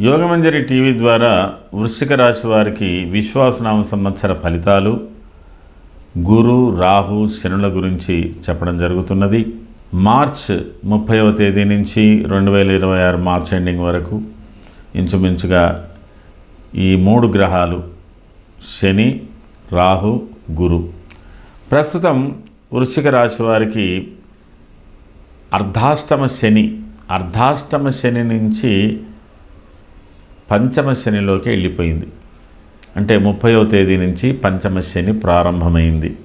Yogamanjari TV ద్వారా వృశ్చిక రాశి వారికి విశ్వాసనామ సంవత్సర ఫలితాలు గురు రాహు శనుల గురించి చెప్పడం జరుగుతున్నది. మార్చ్ ముప్పైవ తేదీ నుంచి రెండు వేల ఇరవై ఆరు మార్చ్ ఎండింగ్ వరకు ఇంచుమించుగా ఈ మూడు గ్రహాలు శని రాహు గురు. ప్రస్తుతం వృశ్చిక రాశి వారికి అర్ధాష్టమ శని అర్ధాష్టమ శని నుంచి పంచమ శనిలోకి వెళ్ళిపోయింది. అంటే ముప్పయో తేదీ నుంచి పంచమ శని ప్రారంభమైంది.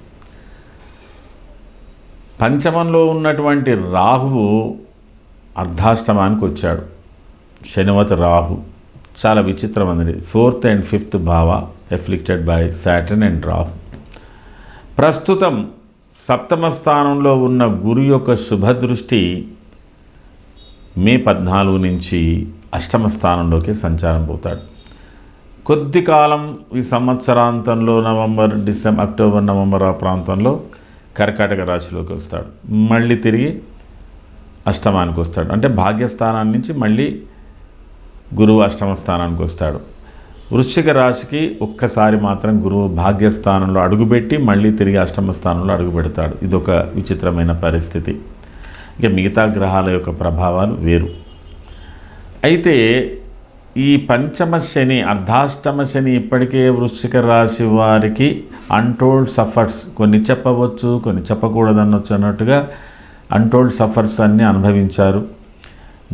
పంచమంలో ఉన్నటువంటి రాహువు అర్ధాష్టమానికి వచ్చాడు. శనివత రాహు. చాలా విచిత్రమైనది ఫోర్త్ అండ్ ఫిఫ్త్ భావ afflicted by Saturn and Rahu ప్రస్తుతం సప్తమ స్థానంలో ఉన్న గురు యొక్క శుభదృష్టి మే పద్నాలుగు నుంచి అష్టమ స్థానంలోకి సంచారం పోతాడు. కొద్ది కాలం ఈ సంవత్సరాంతంలో నవంబర్ డిసెంబర్ అక్టోబర్ నవంబర్ ఆ ప్రాంతంలో కర్కాటక రాశిలోకి వస్తాడు. మళ్ళీ తిరిగి అష్టమానికి వస్తాడు. అంటే భాగ్యస్థానాన్ని నుంచి మళ్ళీ గురువు అష్టమ స్థానానికి వస్తాడు. వృశ్చిక రాశికి ఒక్కసారి మాత్రం గురువు భాగ్యస్థానంలో అడుగుపెట్టి మళ్ళీ తిరిగి అష్టమ స్థానంలో అడుగు పెడతాడు ఇదొక విచిత్రమైన పరిస్థితి. ఇక మిగతా గ్రహాల యొక్క ప్రభావాలు వేరు. అయితే ఈ పంచమ శని అర్ధాష్టమ శని ఇప్పటికే వృశ్చిక రాశి వారికి అన్టోల్డ్ సఫర్స్ కొన్ని చెప్పవచ్చు కొన్ని చెప్పకూడదనొచ్చు అన్నట్టుగా అన్టోల్డ్ సఫర్స్ అన్నీ అనుభవించారు.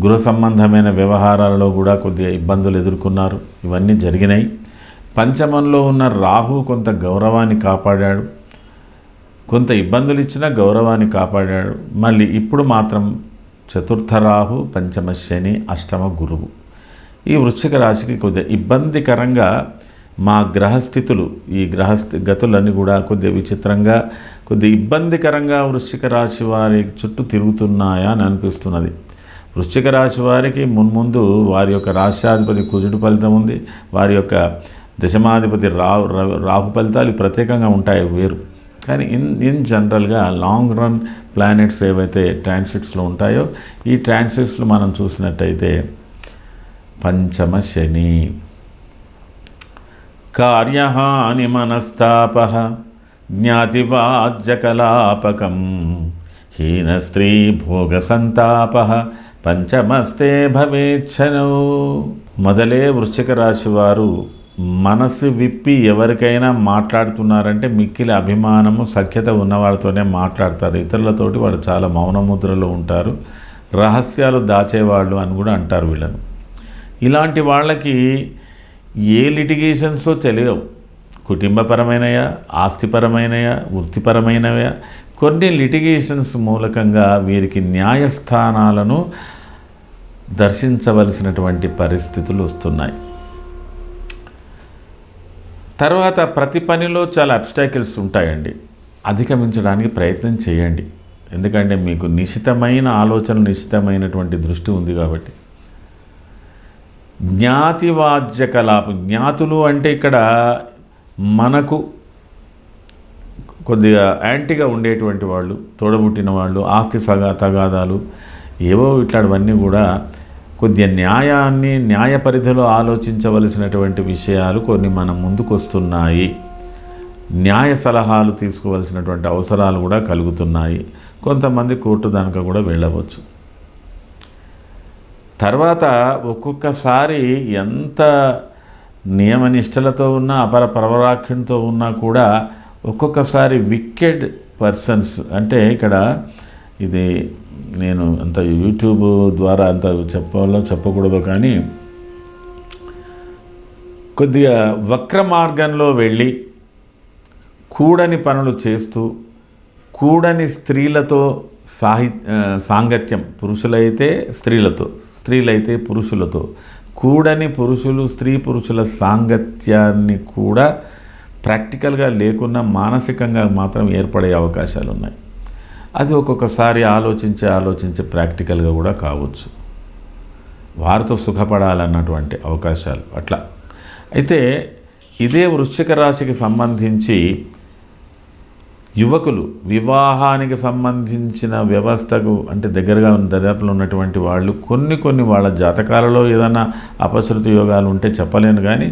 గృహ సంబంధమైన వ్యవహారాలలో కూడా కొద్దిగా ఇబ్బందులు ఎదుర్కొన్నారు. ఇవన్నీ జరిగినాయి. పంచమంలో ఉన్న రాహు కొంత గౌరవాన్ని కాపాడాడు. కొంత ఇబ్బందులు ఇచ్చినా గౌరవాన్ని కాపాడాడు. మళ్ళీ ఇప్పుడు మాత్రం చతుర్థ రాహు పంచమ శని అష్టమ గురువు. ఈ వృశ్చిక రాశికి కొద్దిగా ఇబ్బందికరంగా మా గ్రహస్థితులు ఈ గ్రహస్థి గతులన్నీ కూడా కొద్దిగా విచిత్రంగా కొద్దిగా ఇబ్బందికరంగా వృశ్చిక రాశి వారి చుట్టూ తిరుగుతున్నాయా అని అనిపిస్తున్నది. వృశ్చిక రాశి వారికి మున్ముందు వారి యొక్క రాష్ట్రాధిపతి కుజుడు ఫలితం ఉంది. వారి యొక్క దశమాధిపతి రాహు రాహు ఫలితాలు ప్రత్యేకంగా ఉంటాయి వేరు. కానీ ఇన్ ఇన్ జనరల్గా లాంగ్ రన్ ప్లానెట్స్ ఏవైతే ట్రాన్సిట్స్లో ఉంటాయో ఈ ట్రాన్సిట్స్లో మనం చూసినట్టయితే పంచమ శని. కార్యహాని మనస్తాప జ్ఞాతివాజ్యకలాపకం హీన స్త్రీ భోగ సంతాప పంచమస్తే భవేచ్ఛను. మొదలే వృశ్చిక రాశి వారు మనసు విప్పి ఎవరికైనా మాట్లాడుతున్నారంటే మిక్కిలి అభిమానము సఖ్యత ఉన్నవాడితోనే మాట్లాడతారు. ఇతరులతోటి వాడు చాలా మౌనముద్రలో ఉంటారు. రహస్యాలు దాచేవాళ్ళు అని కూడా అంటారు వీళ్ళను. ఇలాంటి వాళ్ళకి ఏ లిటిగేషన్స్ తెలియవు. కుటుంబపరమైనయా ఆస్తిపరమైనయా వృత్తిపరమైనవా కొన్ని లిటిగేషన్స్ మూలకంగా వీరికి న్యాయస్థానాలను దర్శించవలసినటువంటి పరిస్థితులు వస్తున్నాయి. తర్వాత ప్రతి పనిలో చాలా అబ్స్టాకిల్స్ ఉంటాయండి. అధిగమించడానికి ప్రయత్నం చేయండి. ఎందుకంటే మీకు నిశితమైన ఆలోచన నిశితమైనటువంటి దృష్టి ఉంది కాబట్టి. జ్ఞాతివాద్య కలాపం జ్ఞాతులు అంటే ఇక్కడ మనకు కొద్దిగా యాంటీగా ఉండేటువంటి వాళ్ళు తోడబుట్టిన వాళ్ళు ఆస్తి సగా తగాదాలు ఏవో ఇట్లాంటివన్నీ కూడా కొద్దిగా న్యాయాన్ని న్యాయ పరిధిలో ఆలోచించవలసినటువంటి విషయాలు కొన్ని మన ముందుకొస్తున్నాయి. న్యాయ సలహాలు తీసుకోవలసినటువంటి అవసరాలు కూడా కలుగుతున్నాయి. కొంతమంది కోర్టు దానిక కూడా వెళ్ళవచ్చు. తర్వాత ఒక్కొక్కసారి ఎంత నియమనిష్టలతో ఉన్నా అపర ప్రవరాఖ్యంతో ఉన్నా కూడా ఒక్కొక్కసారి వికెడ్ పర్సన్స్. అంటే ఇక్కడ ఇది నేను అంత యూట్యూబ్ ద్వారా అంత చెప్పాలో చెప్పకూడదు కానీ కొద్దిగా వక్ర మార్గంలో వెళ్ళి కూడని పనులు చేస్తూ కూడని స్త్రీలతో సాహి సాంగత్యం పురుషులైతే స్త్రీలతో స్త్రీలైతే పురుషులతో కూడని పురుషులు స్త్రీ పురుషుల సాంగత్యాన్ని కూడా ప్రాక్టికల్గా లేకున్నా మానసికంగా మాత్రం ఏర్పడే అవకాశాలు ఉన్నాయి అది ఒక్కొక్కసారి ఆలోచించి ఆలోచించి ప్రాక్టికల్గా కూడా కావచ్చు. వారితో సుఖపడాలన్నటువంటి అవకాశాలు అట్లా. అయితే ఇదే వృశ్చిక రాశికి సంబంధించి యువకులు వివాహానికి సంబంధించిన వ్యవస్థకు అంటే దగ్గరగా ఉన్న దరిదాపులో ఉన్నటువంటి వాళ్ళు కొన్ని కొన్ని వాళ్ళ జాతకాలలో ఏదైనా అపశృతి యోగాలు ఉంటే చెప్పలేను కానీ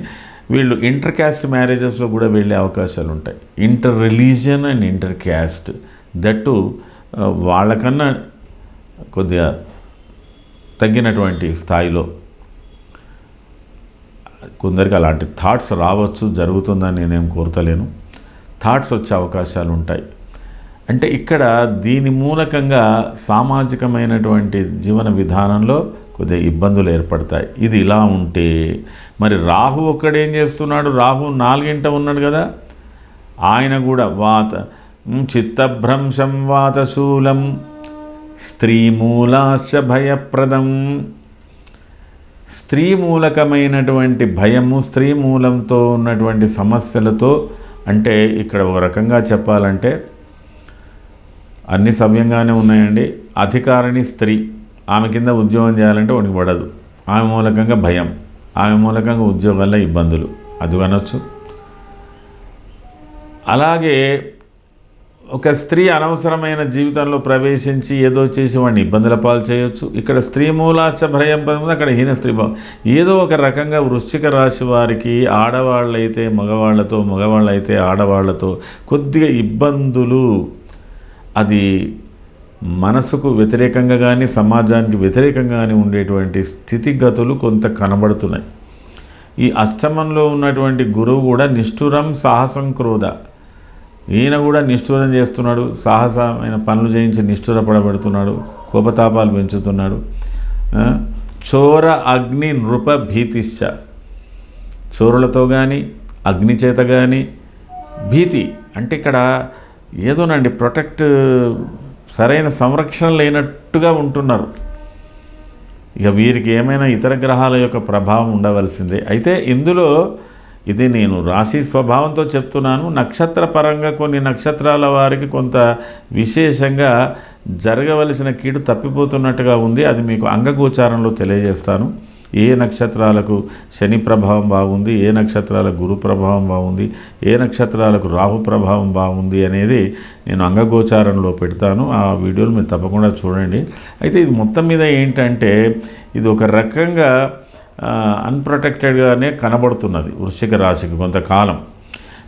వీళ్ళు ఇంటర్ క్యాస్ట్ మ్యారేజెస్లో కూడా వెళ్ళే అవకాశాలు ఉంటాయి. Inter religion and inter caste that వాళ్ళకన్నా కొద్దిగా తగ్గినటువంటి స్థాయిలో కొందరికి అలాంటి థాట్స్ రావచ్చు జరుగుతుందని నేనేం కోరతలేను. థాట్స్ వచ్చే అవకాశాలు ఉంటాయి. అంటే ఇక్కడ దీని మూలకంగా సామాజికమైనటువంటి జీవన విధానంలో కొద్దిగా ఇబ్బందులు ఏర్పడతాయి. ఇది ఇలా ఉంటే మరి రాహు ఒక్కడేం చేస్తున్నాడు? రాహు నాలుగింట ఉన్నాడు కదా. ఆయన కూడా వాత చిత్తభ్రంశం వాతశూలం స్త్రీమూలాశ భయప్రదం. స్త్రీ మూలకమైనటువంటి భయము స్త్రీ మూలంతో ఉన్నటువంటి సమస్యలతో అంటే ఇక్కడ ఒక రకంగా చెప్పాలంటే అన్ని సవ్యంగానే ఉన్నాయండి. అధికారిని స్త్రీ ఆమె కింద ఉద్యోగం చేయాలంటే వాడికి పడదు. ఆమె మూలకంగా భయం. ఆమె మూలకంగా ఉద్యోగాల్లో ఇబ్బందులు. అది అనొచ్చు. అలాగే ఒక స్త్రీ అనవసరమైన జీవితంలో ప్రవేశించి ఏదో చేసి వాడిని ఇబ్బందుల పాలు చేయొచ్చు. ఇక్కడ స్త్రీ మూలాచ భయం పదం అక్కడ హీన స్త్రీ భావం ఏదో ఒక రకంగా వృశ్చిక రాశి వారికి ఆడవాళ్ళైతే మగవాళ్ళతో మగవాళ్ళైతే ఆడవాళ్ళతో కొద్దిగా ఇబ్బందులు. అది మనసుకు వ్యతిరేకంగా కానీ సమాజానికి వ్యతిరేకంగా కానీ ఉండేటువంటి స్థితిగతులు కొంత కనబడుతున్నాయి. ఈ అష్టమంలో ఉన్నటువంటి గురువు కూడా నిష్ఠురం సాహసం క్రోధ. ఈయన కూడా నిష్ఠూరం చేస్తున్నాడు సాహసమైన పనులు చేయించి నిష్ఠూరపడబెడుతున్నాడు కోపతాపాలు పెంచుతున్నాడు. చోర అగ్ని నృప భీతిశ్చ. చోరులతో కానీ అగ్ని చేత కానీ భీతి అంటే ఇక్కడ ఏదోనండి ప్రొటెక్ట్ సరైన సంరక్షణ లేనట్టుగా ఉంటున్నారు. ఇక వీరికి ఏమైనా ఇతర గ్రహాల యొక్క ప్రభావం ఉండవలసిందే. అయితే ఇందులో ఇది నేను రాశి స్వభావంతో చెప్తున్నాను. నక్షత్రపరంగా కొన్ని నక్షత్రాల వారికి కొంత విశేషంగా జరగవలసిన కీడు తప్పిపోతున్నట్టుగా ఉంది. అది మీకు అంగగోచారంలో తెలియజేస్తాను. ఏ నక్షత్రాలకు శని ప్రభావం బాగుంది ఏ నక్షత్రాలకు గురు ప్రభావం బాగుంది ఏ నక్షత్రాలకు రాహు ప్రభావం బాగుంది అనేది నేను అంగగోచారంలో పెడతాను. ఆ వీడియోలు మీరు తప్పకుండా చూడండి. అయితే ఇది మొత్తం మీద ఏంటంటే ఇది ఒక రకంగా అన్ప్రొటెక్టెడ్గానే కనబడుతున్నది వృశ్చిక రాశికి కొంతకాలం.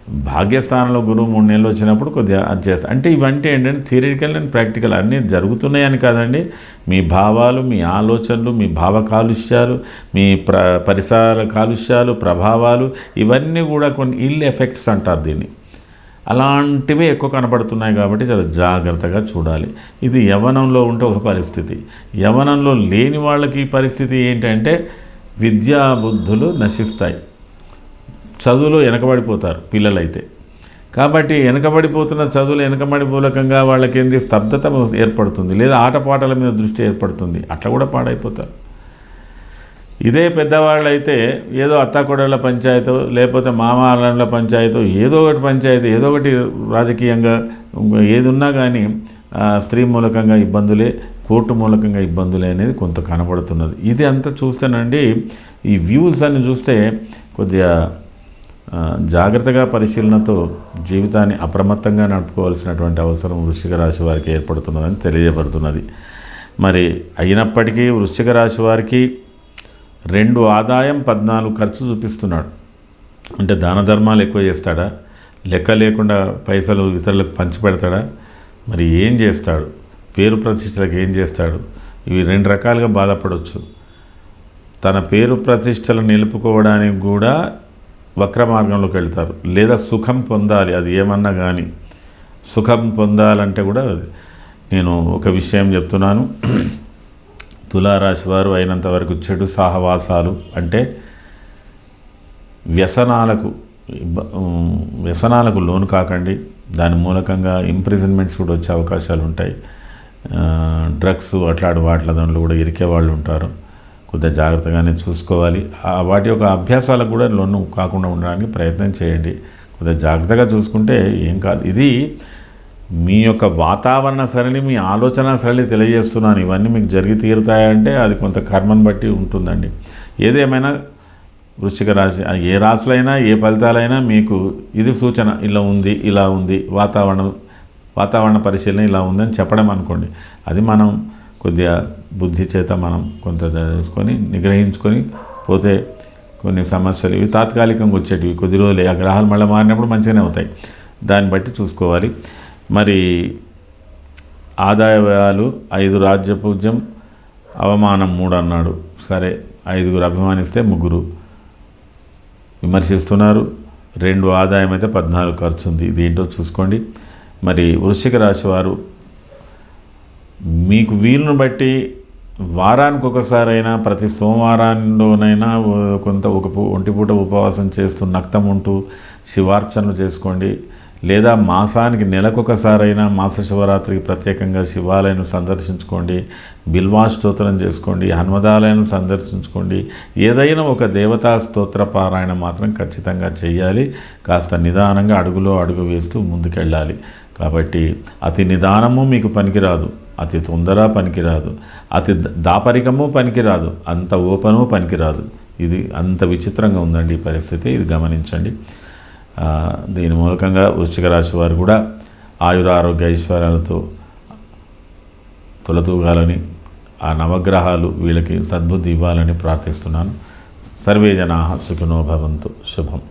భాగ్యస్థానంలో గురువు మూడు నెలలు వచ్చినప్పుడు కొద్దిగా అది చేస్తా అంటే ఇవంటే ఏంటంటే థియరిటికల్ అండ్ ప్రాక్టికల్ అన్నీ జరుగుతున్నాయని కాదండి. మీ భావాలు మీ ఆలోచనలు మీ భావ కాలుష్యాలు మీ ప్ర పరిసర కాలుష్యాలు ప్రభావాలు ఇవన్నీ కూడా కొన్ని ఇల్ ఎఫెక్ట్స్ అంటారు దీన్ని. అలాంటివి ఎక్కువ కనపడుతున్నాయి కాబట్టి చాలా జాగ్రత్తగా చూడాలి. ఇది యవనంలో ఉంటే ఒక పరిస్థితి. యవనంలో లేని వాళ్ళకి పరిస్థితి ఏంటంటే విద్యాబుద్ధులు నశిస్తాయి. చదువులో వెనకబడిపోతారు పిల్లలైతే. కాబట్టి వెనకబడిపోతున్న చదువులు వెనకబడి మూలకంగా వాళ్ళకి ఏంది స్తబ్దత ఏర్పడుతుంది. లేదా ఆటపాటల మీద దృష్టి ఏర్పడుతుంది. అట్లా కూడా పాడైపోతారు. ఇదే పెద్దవాళ్ళు అయితే ఏదో అత్తాకొడళ్ళ పంచాయతీ లేకపోతే మామాళ్ళ పంచాయతీ ఏదో ఒకటి పంచాయతీ ఏదో ఒకటి రాజకీయంగా ఏది ఉన్నా కానీ స్త్రీ మూలకంగా ఇబ్బందులే కోర్టు మూలకంగా ఇబ్బందులు అనేది కొంత కనబడుతున్నది. ఇది అంతా చూస్తేనండి ఈ వ్యూస్ అని చూస్తే కొద్దిగా జాగ్రత్తగా పరిశీలనతో జీవితాన్ని అప్రమత్తంగా నడుపుకోవాల్సినటువంటి అవసరం వృశ్చిక రాశి వారికి ఏర్పడుతున్నదని తెలియబడుతున్నది మరి అయినప్పటికీ వృశ్చిక రాశి వారికి రెండు ఆదాయం పద్నాలుగు ఖర్చు చూపిస్తున్నాడు. అంటే దాన ధర్మాలు ఎక్కువ చేస్తాడా? లెక్క లేకుండా పైసలు ఇతరులకు పంచిపెడతాడా మరి ఏం చేస్తాడు? పేరు ప్రతిష్టలకు ఏం చేస్తాడు? ఇవి రెండు రకాలుగా బాధపడవచ్చు తన పేరు ప్రతిష్టలు నిలుపుకోవడానికి కూడా వక్ర మార్గంలోకి వెళ్తారు. లేదా సుఖం పొందాలి అది ఏమన్నా కానీ సుఖం పొందాలంటే కూడా నేను ఒక విషయం చెప్తున్నాను. తులారాశి వారు అయినంత వరకు చెడు సహవాసాలు అంటే వ్యసనాలకు వ్యసనాలకు లోను కాకండి. దాని మూలకంగా ఇంప్రిజన్మెంట్స్ కూడా వచ్చే అవకాశాలు ఉంటాయి. డ్రగ్స్ అట్లాంటి వాటి దాంట్లో కూడా ఇరికే వాళ్ళు ఉంటారు. కొద్దిగా జాగ్రత్తగానే చూసుకోవాలి. వాటి యొక్క అభ్యాసాలకు కూడా లొన్ను కాకుండా ఉండడానికి ప్రయత్నం చేయండి. కొద్దిగా జాగ్రత్తగా చూసుకుంటే ఏం కాదు. ఇది మీ యొక్క వాతావరణ సరళి మీ ఆలోచన సరళి తెలియజేస్తున్నాను. ఇవన్నీ మీకు జరిగి తీరుతాయంటే అది కొంత కర్మను బట్టి ఉంటుందండి. ఏదేమైనా వృశ్చిక రాశి ఏ రాశులైనా ఏ ఫలితాలైనా మీకు ఇది సూచన. ఇలా ఉంది ఇలా ఉంది వాతావరణం వాతావరణ పరిశీలన ఇలా ఉందని చెప్పడం అనుకోండి. అది మనం కొద్దిగా బుద్ధి చేత మనం కొంత చేసుకొని నిగ్రహించుకొని పోతే కొన్ని సమస్యలు ఇవి తాత్కాలికంగా వచ్చేటివి. కొద్ది రోజులే ఆ గ్రహాలు మళ్ళీ మారినప్పుడు మంచిగానే అవుతాయి. దాన్ని బట్టి చూసుకోవాలి. మరి ఆదాయ వ్యయాలు ఐదు రాజ్య పూజ్యం అవమానం మూడు అన్నాడు. సరే ఐదుగురు అభిమానిస్తే ముగ్గురు విమర్శిస్తున్నారు. రెండు ఆదాయం అయితే పద్నాలుగు ఖర్చు ఉంది. ఇదేంటో చూసుకోండి. మరి వృశ్చిక రాశి వారు మీకు వీలును బట్టి వారానికి ఒకసారైనా ప్రతి సోమవారంలోనైనా కొంత ఒక ఒంటిపూట ఉపవాసం చేస్తూ నక్తం ఉంటూ శివార్చనలు చేసుకోండి. లేదా మాసానికి నెలకొకసారైనా మాస శివరాత్రికి ప్రత్యేకంగా శివాలయం సందర్శించుకోండి. బిల్వా స్తోత్రం చేసుకోండి హనుమదాలయం సందర్శించుకోండి. ఏదైనా ఒక దేవతా స్తోత్ర పారాయణ మాత్రం ఖచ్చితంగా చేయాలి. కాస్త నిదానంగా అడుగులో అడుగు వేస్తూ ముందుకెళ్ళాలి. కాబట్టి అతి నిదానము మీకు పనికిరాదు అతి తొందర పనికిరాదు అతి దాపరికము పనికిరాదు అంత ఓపెను పనికిరాదు. ఇది అంత విచిత్రంగా ఉందండి ఈ పరిస్థితి ఇది గమనించండి. దీని మూలకంగా వృశ్చిక రాశి వారు కూడా ఆయుర ఆరోగ్య ఐశ్వర్యాలతో తొలతూగాలని ఆ నవగ్రహాలు వీళ్ళకి సద్బుద్ధి ఇవ్వాలని ప్రార్థిస్తున్నాను. సర్వే జనా సుఖినో భవంతు. శుభం.